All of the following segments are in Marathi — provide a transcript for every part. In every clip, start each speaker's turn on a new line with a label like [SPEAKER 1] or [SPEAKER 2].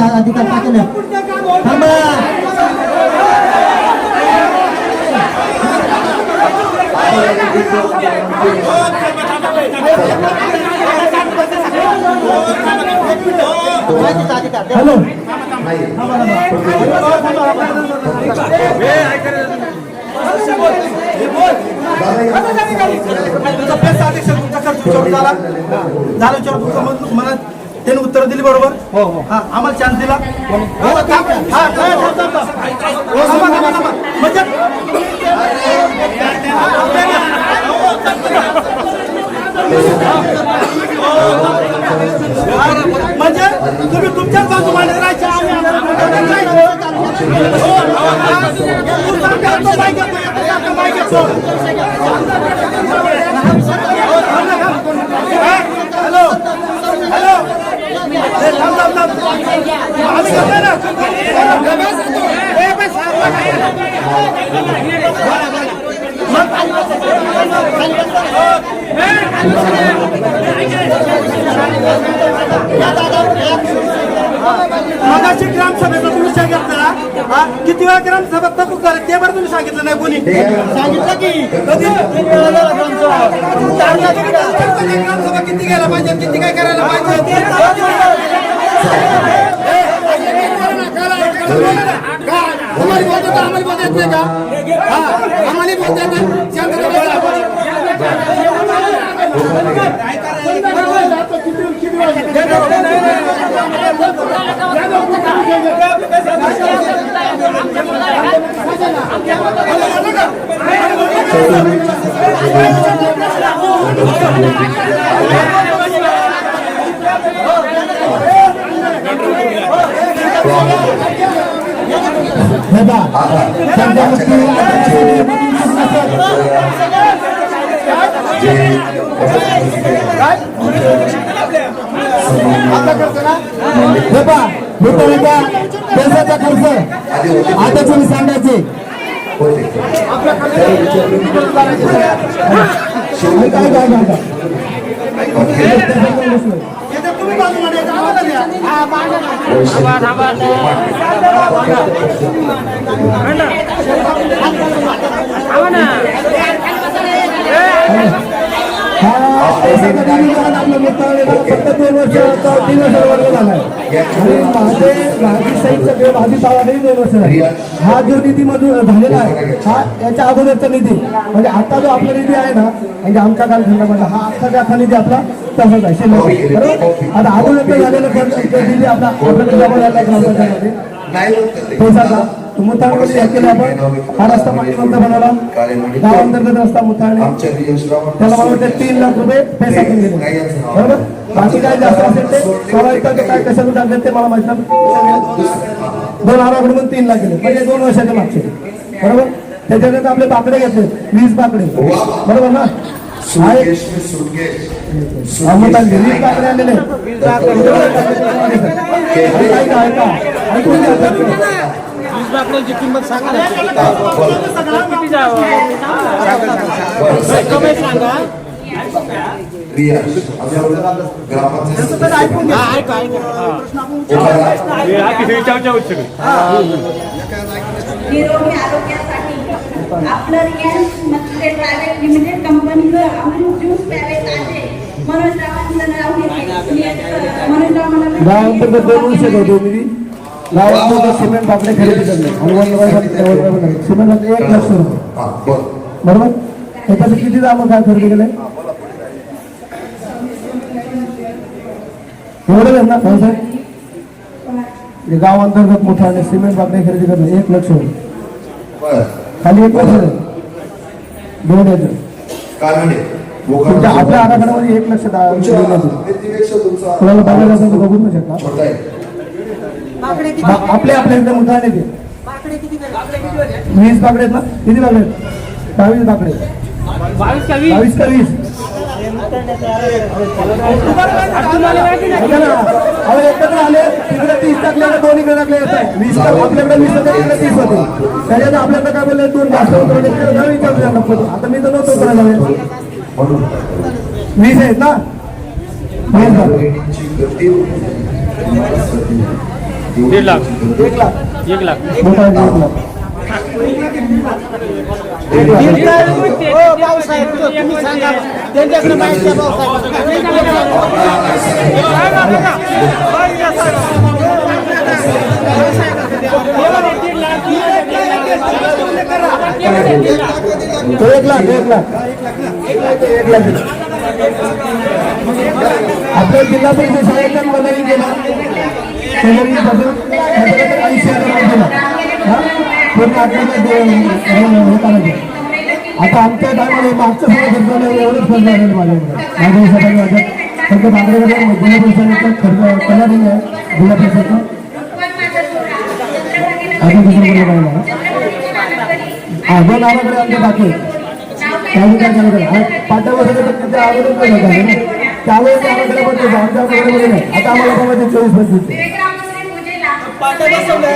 [SPEAKER 1] बोलायचा अधिकार टाकेल थांबा बोलायचा अधिकार द्या.
[SPEAKER 2] हॅलो
[SPEAKER 3] तुमचा प्रेस अध्यक्ष तुमच्याकडे तुमच्यावर झाला झालं विचार तुमचं मत- मला त्यांनी उत्तर दिली बरोबर हो हो हा आम्हाला चान्स दिला हो, थांब. हा, थांब, थांब, थांब, थांब. हो, थांबा, थांबा, थांबा. म्हणजे म्हणजे तुम्ही तुमच्याच बाजू मांडत राहायचे आम्ही. हो, हो, हा. तू सांगा, तो घेतो, घेतो. हॅलो हॅलो ए, थांब थांब थांब आम्ही करतोय ना ए, बस, मगाशी ग्रामसभेचा तुम्ही विषय हा? किती वेळा ग्रामसभा तपूक झाले? ते बरं तुम्ही सांगितलं नाही कोणी. सांगितलं की? कधी ग्रामसभा किती घ्यायला पाहिजे? किती काय करायला पाहिजे? बोलतो आम्हाला बोलता येत नाही का हा आम्हाला बोलता येत
[SPEAKER 2] हे पहा सध्या पैशाचा खर्च आता तुम्ही सांगायचे तुम्ही काय काय सांगा
[SPEAKER 3] तुम्ही बाजूला द्या, आम्हाला द्या. हा,
[SPEAKER 2] माझे भाजी हा जो निधी मधून झालेला आहे हा याच्या अगोदरचा निधी म्हणजे आता जो आपला निधी आहे ना म्हणजे आमच्या कालखंडामध्ये हा आता अख्खा निधी आपला तसाच आहे शिल्लक आता अगोदरचा झालेला निधी आपला आपल्याला ग्रामपंचायतमध्ये मुताळमध्ये केलं आपण. हा रस्ता पाणीबंद बनवला गावांतर्गत रस्ता मुताळणे त्याला मला वाटतं तीन लाख रुपये पैसा पण गेले. बरोबर? बाकी काय जास्त असेल ते? सोळा एकर काय कशातून टाकले ते मला माहीत नाही. दोन आराकडून तीन लाख गेले. म्हणजे दोन वर्षाच्या मागचे. बरोबर? त्याच्यानंतर आपले बाकडे घेतले. वीस बाकडे बरोबर ना? हा घ्या
[SPEAKER 3] किंमत सांगा ऐकून घ्या.
[SPEAKER 4] निरोगी आरोग्यासाठी आपलं रिलायन्समध्ये प्रायव्हेट लिमिटेड ज्यूस
[SPEAKER 2] गावांतर्गत दोन वर्ष होते निधी गावांतर्गत सिमेंट खरेदी करणे. सिमेंट एक रुपये बरोबर? किती काय खरेदी केले? एवढं आहे ना साहेब? मोठा आणि सिमेंट बाकडे खरेदी करणे एक लक्ष रुपये खाली एक आहे. दोन तुमच्या आपल्या आराखड्यामध्ये एक लक्ष दा- दिलेलं आहे. कोणाला बघायला नाही शकता. आपले आपल्या मुद्दा नाही वीस बाकडे आहेत ना? किती बाकडे आहेत? बावीस बाकडे. बावीस का वीस? एकत्र आले तिकडे तीस टाकले दोन इकडे टाकले येत आहे. वीस तर आपल्याकडे वीस होते तिकडे तीस होते. त्याच्यात आपल्याकडे काय बोलले दोन जास्त म्हणजे विचारलं. आता मी तर नव्हतो करायला. वीस आहेत ना? वीस
[SPEAKER 5] दीड लाख.
[SPEAKER 2] एक लाख.
[SPEAKER 5] एक लाख.
[SPEAKER 2] मोठा आहे एक लाख. एक लाख
[SPEAKER 1] हो भाऊसाहेब तो तुम्ही सांगा. त्यांच्याकडे माहिती आहे भाऊसाहेब.
[SPEAKER 2] तो एक लाख एक लाख. एक लाख आपल्या जिल्हा परिषद शाळेच्या मुलांनी केला आता आमच्या टायमाला मागचं सगळं खर्च झालं एवढंच खर्च झालेलं माझ्याकडे माझ्या माझ्या फक्त बांगडेमध्ये जिल्हा परिषदेचा खर्च कला नाही आहे जिल्हा परिषदचा दोन आवाकडे आमच्या बाकी आहेत त्यावेळी काय करायचं आणि पाट्या बसवलं तर तिथे अगोदर पण होता ना त्यावेळेस नाही आता आम्हाला चोवीस पंचवीस.
[SPEAKER 3] पाट्या बसवल्या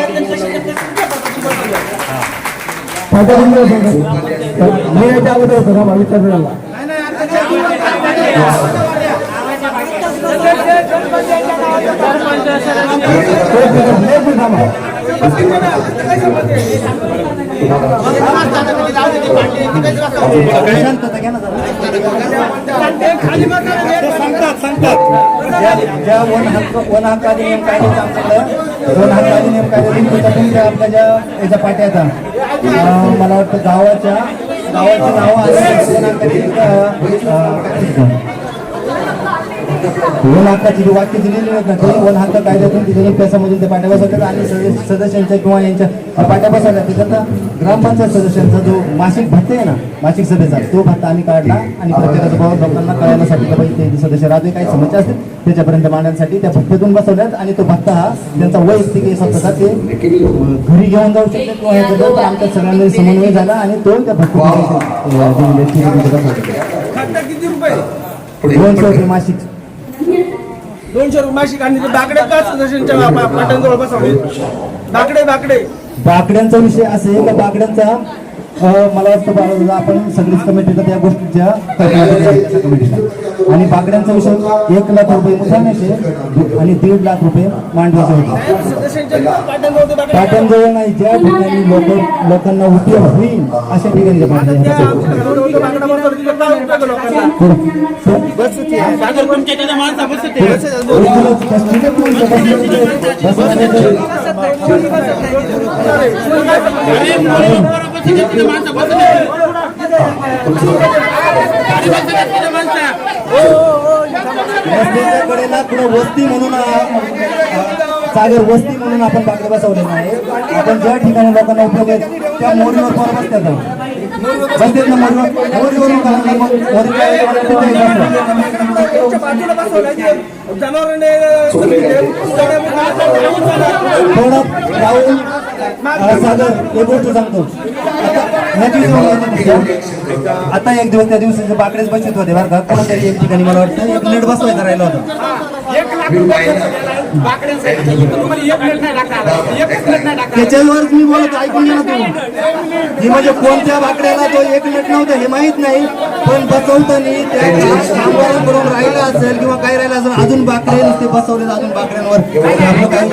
[SPEAKER 2] मी याच्या अगोदर होतो ना बावीस
[SPEAKER 3] दिवशी
[SPEAKER 2] एक मिनिट, एक
[SPEAKER 6] ज्या वन हक्क वन हक्क अधिनियम आमच्याकडं वन हक्क अधिनियम कायद्यातून आपल्या ज्या याच्या पाट्याचा मला वाटतं गावाच्या गावाची नावं आणि वन हक्काची जी वाक्य दिलेली आहेत ना ते वन हक्क कायद्यातून दिलेली पैशामधून ते पाट्या बसवतात आणि सदस्य- सदस्यांच्या किंवा यांच्या अं, पाट्या बसवल्या त्याच्यात ग्रामपंचायत सदस्यांचा जो मासिक भत्ते आहे ना मासिक सभेचा तो भत्ता आम्ही काढला आणि प्रत्येकाचा भाव लोकांना कळवण्यासाठी का बाई ते सदस्य राहते काही समस्या असतील त्याच्यापर्यंत मांडण्यासाठी त्या भत्त्यातून बसवल्यात आणि तो भत्ता हा त्यांचा वैयक्तिक स्वतःचा ते घरी घेऊन जाऊ शकतात किंवा आमच्या सगळ्यांनी समन्वय झाला आणि तो त्या
[SPEAKER 3] रुपये?
[SPEAKER 6] दोनशे रुपये मासिक.
[SPEAKER 3] दोनशे रुपये मासिक आणि ते बाकडे का सदस्यांच्या पा- पाट्यांजवळ बाकडे बाकडे.
[SPEAKER 6] बाकड्यांचा विषय असे का बाकड्यांचा मला वाटतं आपण सगळीच कमिटीला त्या गोष्टीच्या कमिटीला आणि बाकड्यांचा विषय एक लाख रुपये मुसाण्याचे आणि दीड लाख रुपये मांडवाचे होते.
[SPEAKER 3] सदस्यांच्या पाट्यांजवळ
[SPEAKER 6] नाही ज्या ठिकाणी लोक लोकांना उपयोग होईल अशा ठिकाणी
[SPEAKER 3] त्या
[SPEAKER 6] पाट्या
[SPEAKER 5] माणसं गाडी माणसं
[SPEAKER 6] कडेला पुढे वस्ती म्हणून सागर वस्ती म्हणून आपण बाकडे बसवलेलं आहे. आपण ज्या ठिकाणी लोकांना उपयोग आहे त्या मोरीवर पर बसतात बसतात ना मोरीवर? मोरीवरून
[SPEAKER 3] जनावरांनी
[SPEAKER 6] थोडं राहून अं, एक गोष्ट सांगतो. आता एक दिवस त्या दिवसाचे बाकडेच बसत होते बरं का कोणतरी एक ठिकाणी मला वाटतं एक नीट बसवायचं राहिलं होता. त्याच्यावरच मी बोलतो ऐकून ना तुम्ही ही म्हणजे कोणत्या बाकड्याला तो एक मिनिट नव्हतं हे माहीत नाही पण बसवताना त्या कामगारांकडून राहिलं असेल किंवा काय राहिलं असेल अजून बाकडे नुसते बसवले अजून ते काय?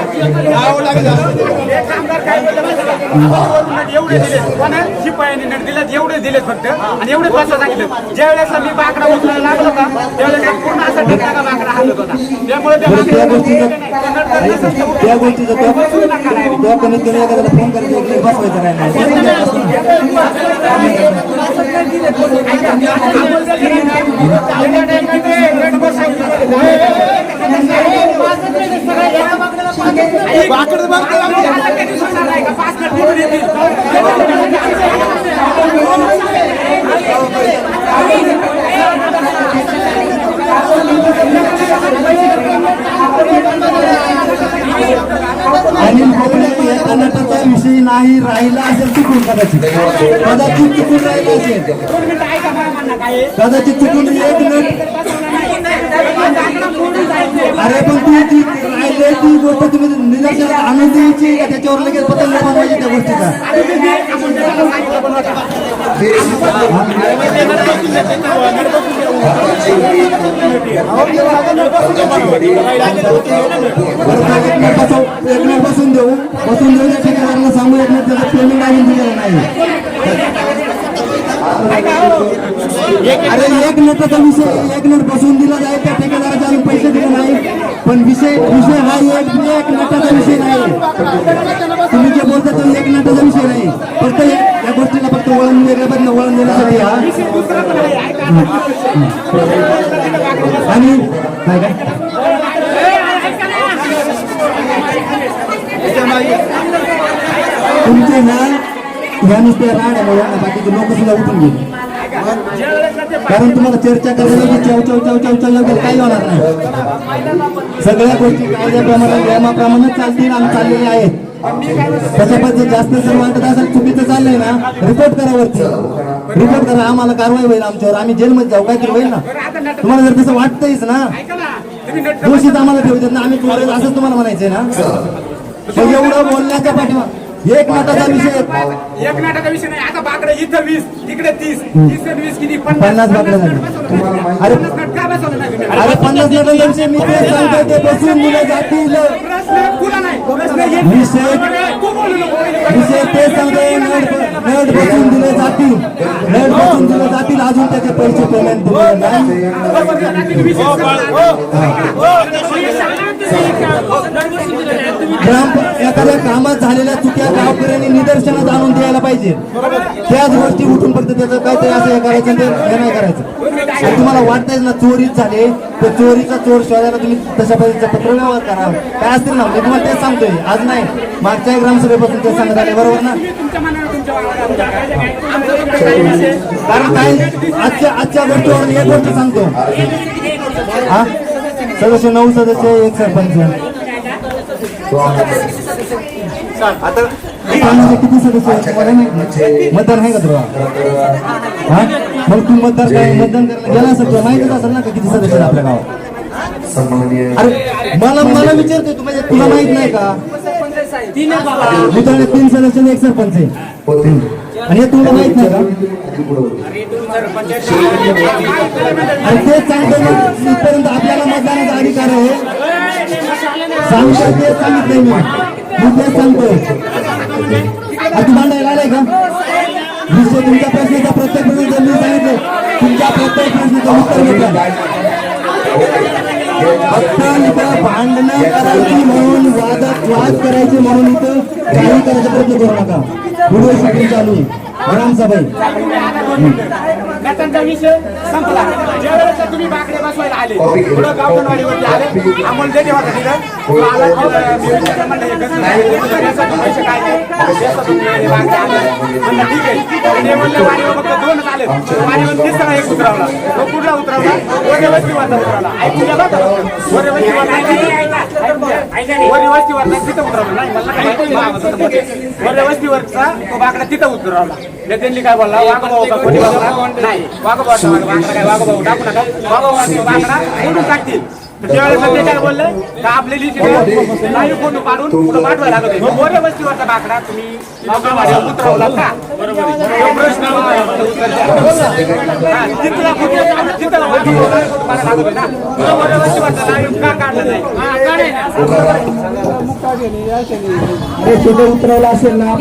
[SPEAKER 5] एवढे दिले कोणा शिपायाने नट दिलेत एवढे दिलेत फक्त आणि एवढे पैसा सांगितलं ज्या वेळेस मी बाकडा उचलायला लागलो का त्यावेळेस पूर्ण असा ठिकाणा बाकडा हालत होता त्यामुळे त्या
[SPEAKER 6] गोष्टीचं त्या कमीत कमी एखाद्याला फोन करायचं एक नीट बसवायचं राहिलं आणि बहुतेक या कलाटाचा विषय नाही राहिला असेल चुकून कदाचित कदाचित चुकून राहिला असेल कदाचित चुकून एक मिनिट. अरे पण तू ती राहिले ती गोष्ट तुम्ही निदर्शनात आणून द्यायची का? त्याच्यावर लगेच पतंग बनवायची त्या गोष्टीचा. एक बसून देऊ. बसून देऊ त्या ठेकेदाराला सांगू एक मिनिट त्याचं पेमेंट आणून दिलेलं नाही. अरे एक मिनिटाचा विषय एक नेट बसवून दिला जाईल त्या ठेकेदाराचे आम्ही पैसे दिले नाही. पण विषय विषय हा एक एक मिनिटाचा विषय नाही. तुम्ही जे बोलता तो एक मिनिटाचा विषय नाही. फक्त या गोष्टीला फक्त वळण वेगळ्या पद्धतीने वळण देण्यासाठी हा? आणि काय काय? तुमचे ना ह्या नुसत्या राड्यामुळे ना बाकीचे लोक सुद्धा उठून गेले. कारण तुम्हाला चर्चा करायला चव चव चव चव चव लागेल काही होणार नाही. सगळ्या गोष्टी कायद्याप्रमाणे नियमाप्रमाणे चालतील आणि चाललेल्या आहेत. त्याच्यामध्ये जर जास्त जर वाटत असेल चुकीचं चाललंय ना रिपोर्ट करा वरती. रिपोर्ट करा आम्हाला कारवाई होईल आमच्यावर. आम्ही जेलमध्ये जाऊ काहीतरी होईल ना. तुम्हाला जर तसं वाटतंयच ना
[SPEAKER 5] ना
[SPEAKER 6] दोषीच आम्हाला ठेवतात ना. आम्ही चोरेल असं तुम्हाला म्हणायचंय ना. एवढं बोलण्याच्या पाठीमा एक मताचा विषय.
[SPEAKER 5] एक नाटाचा विषय नाही. आता बाकडे इथं वीस तिकडे तीस. तीस वीस किती?
[SPEAKER 6] पन्नास बाकडे. अरे? अरे पन्नास मिनिटांचा विषय मी तेच सांगतोय ते बसून दिले जातील. विषय
[SPEAKER 5] तू
[SPEAKER 6] नट बसून दिले जातील. नट बसून दिले जातील. अजून त्याचे पैसे पेमेंट दिले नाही. ग्राम एखाद्या कामात झालेल्या चुक्या गावकऱ्यांनी निदर्शनात आणून द्यायला पाहिजे. त्याच गोष्टी उठून फक्त त्याचं काहीतरी असं हे करायचं ते हे नाही करायचं. आणि तुम्हाला वाटतंय ना चोरीच झाले तर चोरीचा चोर शोधायला तुम्ही तशा पद्धतीचा पत्रव्यवहार करा. काय असतील ना मी तुम्हाला तेच सांगतोय. आज नाही मागच्या ग्रामसभेपासून ते सांगत आले बरोबर ना? कारण काय? आजच्या आजच्या गोष्टीवर एक गोष्ट सांगतो. हा? सदस्य नऊ सदस्य एक सरपंच. आता किती सदस्य आहेत? तुम्हाला माहीत आहे का तुला? हा? मग तू मतदार काय मतदान करायला गेला असेल तुला माहितीच असेल ना का किती सदस्य आहेत आपल्या गावात?
[SPEAKER 1] सन्माननीय
[SPEAKER 6] अरे मला मला विचारते तू म्हणजे तुला माहीत नाही का? मित्रांनो तीन सदस्य आणि एक सरपंच आहे.
[SPEAKER 1] होते
[SPEAKER 6] आणि हे तुला माहीत नाही का? आणि तेच सांगतो ना इथपर्यंत आपल्याला मतदानाचा अधिकार आहे. सांगतो तेच सांगितलंय मी. मी सांगतो सांगतोय आता भांडायला आलाय का? विषय तुमच्या प्रश्नाचा प्रत्येक प्रश्नाचं मी सांगितलं तुमच्या प्रत्येक प्रश्नाचं उत्तर घेतलं फक्त इथं भांडणं करायची म्हणून वाद वाद करायचे म्हणून इथं काही करायचा प्रयत्न करू नका. व्हिडिओ शूटिंग चालू आहे.
[SPEAKER 5] त्यांचा विषय संपला. ज्या वेळेस तुम्ही बाकडे बसवायला आले पुढं गावठणवाडीवरती आले हे कसं आहे? यासाठी पैसे काय. म्हणलं ठीक आहे. म्हणलं फक्त दोनच आले वाणीवर तिसरा एक उतरवला. तो कुठला उतरवला? वरे वस्तीवरचा उतरवला ऐकून घ्या बरं का? वरे वस्तीवर वरे वस्तीवरचा तिथं उतरवला नाही मला काही माहिती नाही. आवाजाचं मध्ये. वरे वस्तीवरचा तो बाकडा तिथं उतरवला मी त्यांनी काय बोलला? वाघभाऊ का कोणी बोलला? नाही. वाघभाऊ वाघडा काय वाघभाऊ टाकू नका. वाघभाऊ वाघडा फोडून टाकतील. त्यावेळेस ते काय बोलले का आपल्याली नाही फोटो काढून पुढे पाठवायला लागत होते. मोरे वस्तीवरचा बाकडा तुम्ही वाघावाडीवर उतरवला का बरोबर आहे. तो प्रश्न उत्तर द्या. तिथला फोटो आता तिथला फोटो काढायला लागत होते ना. तो मोरे वस्तीवरचा live का काढला नाही हा, काढायला.
[SPEAKER 2] अरे तिथे उतरवलं असेल ना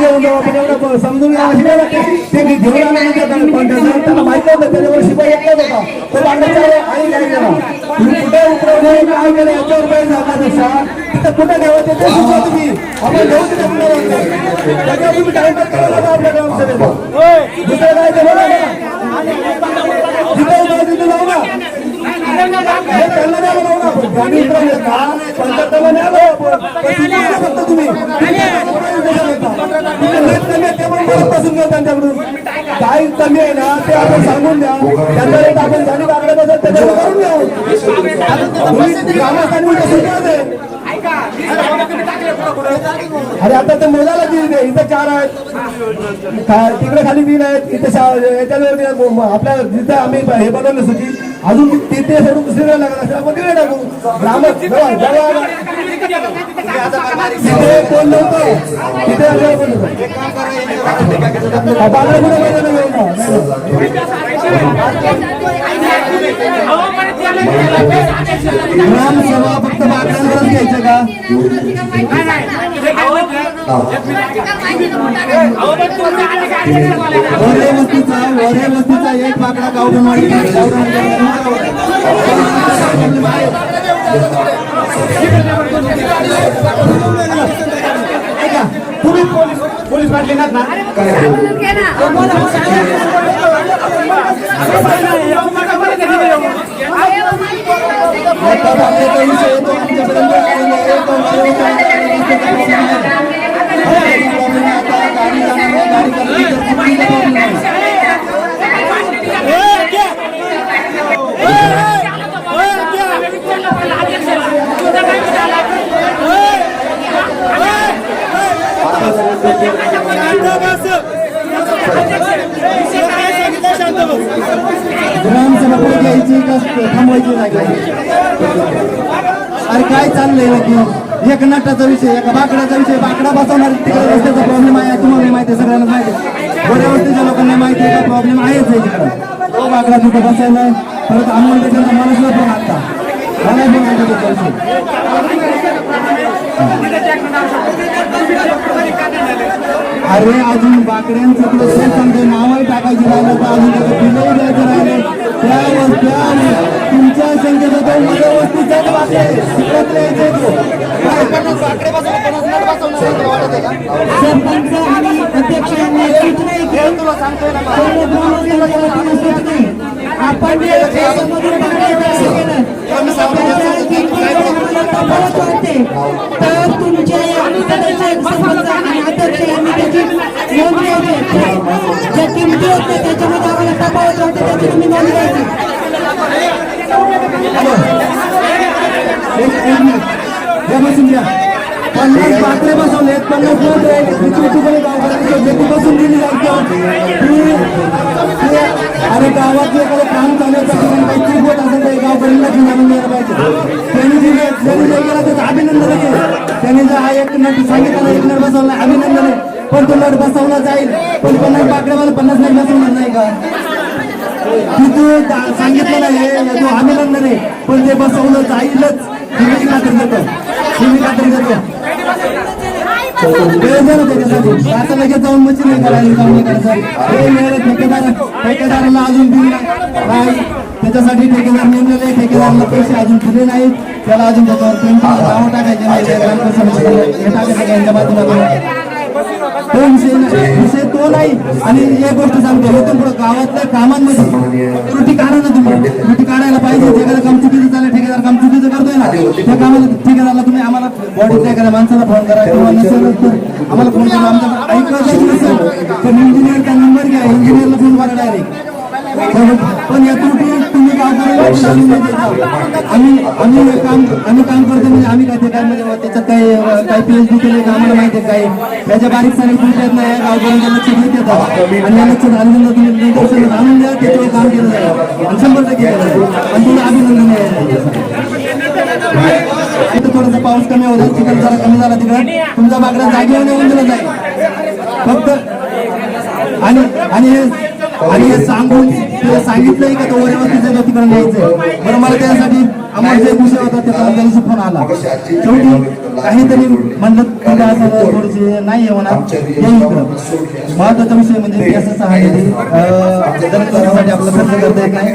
[SPEAKER 2] जाऊ आपण एवढं समजून घ्या? ते घेऊन आलो नाही का त्याला कोणत्या त्याला माहिती होतं त्याच्यावर शिपाई एकलाच होता तो बांधायचा आणि काय केला तुम्ही कुठे उतरवले काय केलं याच्यावर काही जाण्यापेक्षा तिथं कुठे ठेवायचे ते सुद्धा तुम्ही आपण घेऊन तिथे कुठे त्याच्यावर तुम्ही टाइमपास करायला लागा आपल्या ग्रामसभेचा दुसरं काय ते बोला ना. जिथे तिथे जाऊ ना हे त्यांना ना आपण. गाडी का? पंचायतला आपण. फक्त तुम्ही. तिथे ते पण परत पासून त्यांच्याकडून. काय कमी आहे ना ते आपण सांगून द्या. त्यांना रेट आपण गाडी बागडे बसत त्याच्यावर करून द्या. ग्रामस्थांनी अरे आता ते मोजायला तीन आहे इथं चार आहेत. तिकडे खाली तीन आहेत इथे याच्यावर आपल्या जिथे आम्ही हे बनवलं सूची अजून ती- ते सोडून दुसरीकडे लागत असेल आपण तिकडे टाकू ग्राम जवळ- जवळ- तिथे कोण नव्हतं तिथे आपल्याला कोण नव्हतं हा, बाजूला कुठे
[SPEAKER 6] ग्रामसभा फक्त बाकड्यांवरच घ्यायचं का वरे वस्तीचा वरे वस्तीचा एक बाकडा गावडनवाडी
[SPEAKER 5] तुम्ही पोलीस पोलीस ना
[SPEAKER 6] बाकड्याचा विषय ग्रामसभा पुढे घ्यायची का थांबवायची नाही काय अरे काय चाललंय नक्की एक नटाचा विषय एका बाकडाचा विषय. बाकडा बसवणार तिकडे रस्त्याचा प्रॉब्लेम आहे. तुम्हाला माहिती आहे सगळ्यांना माहिती आहे. बऱ्या वस्तीच्या लोकांना माहिती आहे. का प्रॉब्लेम आहेच आहे तिकडं. तो बाकडा तिथं बसायला आहे. परत अमोल म्हणजे त्याच्यानंतर मनुष्य पण आता. मला पण माहिती अरे अजून बाकड्यांचं ते सांगते नावही टाकायची राहिलं तर अजून बिलही द्यायचं राहिले. त्यावर त्यावर तुमच्या संख्येचा तो मध्ये वस्तीचाच बाकडे तिकडे यायचे तो?
[SPEAKER 1] सरपंच आणि अध्यक्षांनी सूचना आपण. तर तुमच्या. ज्या किमती होते त्याच्यामध्ये आम्हाला तफावत वाटते त्याची तुम्ही नोंद घ्यायची.
[SPEAKER 6] पन्नास बाकडे बसवलेत पन्नास नोंद राहिले गावकऱ्यांची बसून दिली जायचं. अरे गावातले एखादं काम चालू काही चूक असेल गावकऱ्यांना घेऊन द्यायला पाहिजे. त्यांनी जे त्यांनी जे केलं त्याचं अभिनंदन आहे. त्यांनी जर हा एक नट सांगितलं एक नट बसवला अभिनंदन आहे. पण तो नट बसवला जाईल. पण पन्नास बाकड्यामध्ये पन्नास नट बसवणार नाही का? तू सांगितलं नाही तो अभिनंदन आहे. पण ते बसवलं जाईलच. तुम्ही खात्री देतो तुम्ही खात्री देतो वेळ त्याच्यासाठी आता लगेच जाऊन मच्छी नाही करायला काम नाही करायचं ठेकेदार ठेकेदाराला अजून नाही त्याच्यासाठी ठेकेदार नेमलेले आहे. ठेकेदाराला पैसे अजून दिले नाहीत त्याला अजून त्याच्यावर पेंटिंग नावं टाकायचे नाही त्या हे टाकायचं यांच्या तो विषय नाही. विषय तो नाही आणि एक गोष्ट सांगतो इथून पुढे गावातल्या कामांमध्ये त्रुटी काढा ना तुम्ही. त्रुटी काढायला पाहिजे एखादं काम चुकीचं चालेल ठेकेदार काम चुकीचं करतोय ना. त्या कामाला ठेकेदारला तुम्ही आम्हाला बॉडी एखाद्या माणसाला फोन करा किंवा नसेल तर आम्हाला फोन करा. आमचा ऐकायचं नसेल तर इंजिनियरचा नंबर घ्या इंजिनियरला फोन करा डायरेक्ट पण या त्रुटी आम्ही आम्ही काम आम्ही काम करतो म्हणजे आम्ही काय ते काय म्हणजे त्याच्यात काही काही पी एच डी केले का आम्हाला माहिती आहे काही त्याच्या बारीक सारीक त्रुटी आहेत ना या गावकऱ्यांच्या लक्ष देत येतात आणि या लक्षात आल्यानंतर तुम्ही निदर्शन आणून द्या त्याच्यावर काम केलं जाईल आणि शंभर टक्के केलं जाईल आणि तुला अभिनंदन आहे इथं थोडासा पाऊस कमी होता चिखल जरा कमी झाला तिकडे तुमचा बागडा जागेवर येऊन दिला जाईल फक्त आणि आणि हे आणि हे सांगून तुला सांगितलंय का तो वरेवरतीचं तिकडे न्यायचंय बरं मला त्यासाठी आम्हाला जे विषय होता त्याचा त्यांचा फोन आला. शेवटी काहीतरी म्हणलं तुला असं थोडीशी नाही होणार. ये इकडं. महत्त्वाचा विषय म्हणजे केसाचा आहे. निधी आपलं खर्च करता येत नाही.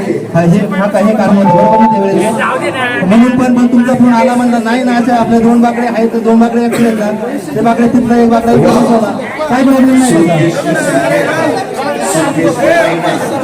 [SPEAKER 6] हे हा काही कारण होतं बरोबर त्यावेळेस. म्हणून पण मग तुमचा फोन आला म्हणलं नाही ना अशा आपले दोन बाकडे आहेत दोन बाकडे एकटे आहेत ते बाकडे तिथला एक बाकडा काय काही प्रॉब्लेम नाही. त्याचा.